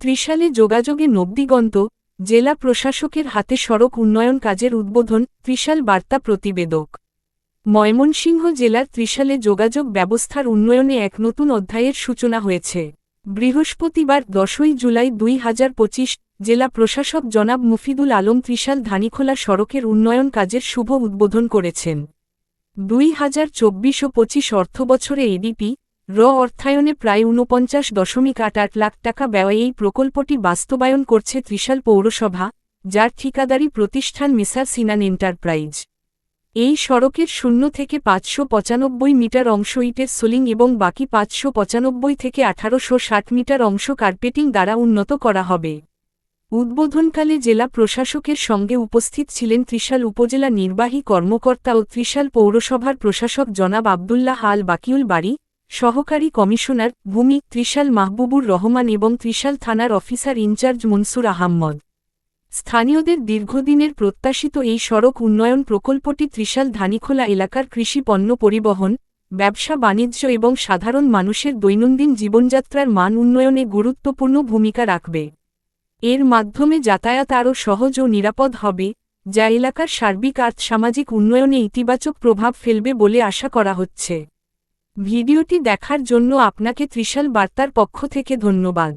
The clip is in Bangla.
ত্রিশালে যোগাযোগে নবদিগন্ত, জেলা প্রশাসকের হাতে সড়ক উন্নয়ন কাজের উদ্বোধন ত্রিশাল বার্তা প্রতিবেদক। ময়মনসিংহ জেলার ত্রিশালে যোগাযোগ ব্যবস্থার উন্নয়নে এক নতুন অধ্যায়ের সূচনা হয়েছে। বৃহস্পতিবার দশই জুলাই দুই হাজার পঁচিশ, জেলা প্রশাসক জনাব মুফিদুল আলম ত্রিশাল ধানিখোলা সড়কের উন্নয়ন কাজের শুভ উদ্বোধন করেছেন। দুই হাজার চব্বিশ ও পঁচিশ অর্থবছরে এডিপি র অর্থায়নে প্রায় ঊনপঞ্চাশ দশমিক আট আট লাখ টাকা ব্যয়ে এই প্রকল্পটি বাস্তবায়ন করছে ত্রিশাল পৌরসভা, যার ঠিকাদারি প্রতিষ্ঠান মিসার সিনান এন্টারপ্রাইজ। এই সড়কের শূন্য থেকে পাঁচশো পঁচানব্বই মিটার অংশ ইটের সোলিং এবং বাকি পাঁচশো পঁচানব্বই থেকে আঠারোশো ষাট মিটার অংশ কার্পেটিং দ্বারা উন্নত করা হবে। উদ্বোধনকালে জেলা প্রশাসকের সঙ্গে উপস্থিত ছিলেন ত্রিশাল উপজেলা নির্বাহী কর্মকর্তা ও ত্রিশাল পৌরসভার প্রশাসক জনাব আবদুল্লাহ আল বাকিউল বাড়ি সহকারী কমিশনার ভূমি ত্রিশাল মাহবুবুর রহমান এবং ত্রিশাল থানার অফিসার ইনচার্জ মনসুর আহম্মদ স্থানীয়দের দীর্ঘদিনের প্রত্যাশিত এই সড়ক উন্নয়ন প্রকল্পটি ত্রিশাল ধানিখোলা এলাকার কৃষি পণ্য পরিবহন, ব্যবসা বাণিজ্য এবং সাধারণ মানুষের দৈনন্দিন জীবনযাত্রার মান উন্নয়নে গুরুত্বপূর্ণ ভূমিকা রাখবে। এর মাধ্যমে যাতায়াত আরও সহজ ও নিরাপদ হবে, যা এলাকার সার্বিক আর্থ সামাজিক উন্নয়নে ইতিবাচক প্রভাব ফেলবে বলে আশা করা হচ্ছে। ভিডিওটি দেখার জন্য আপনাকে ত্রিশাল বার্তার পক্ষ থেকে ধন্যবাদ।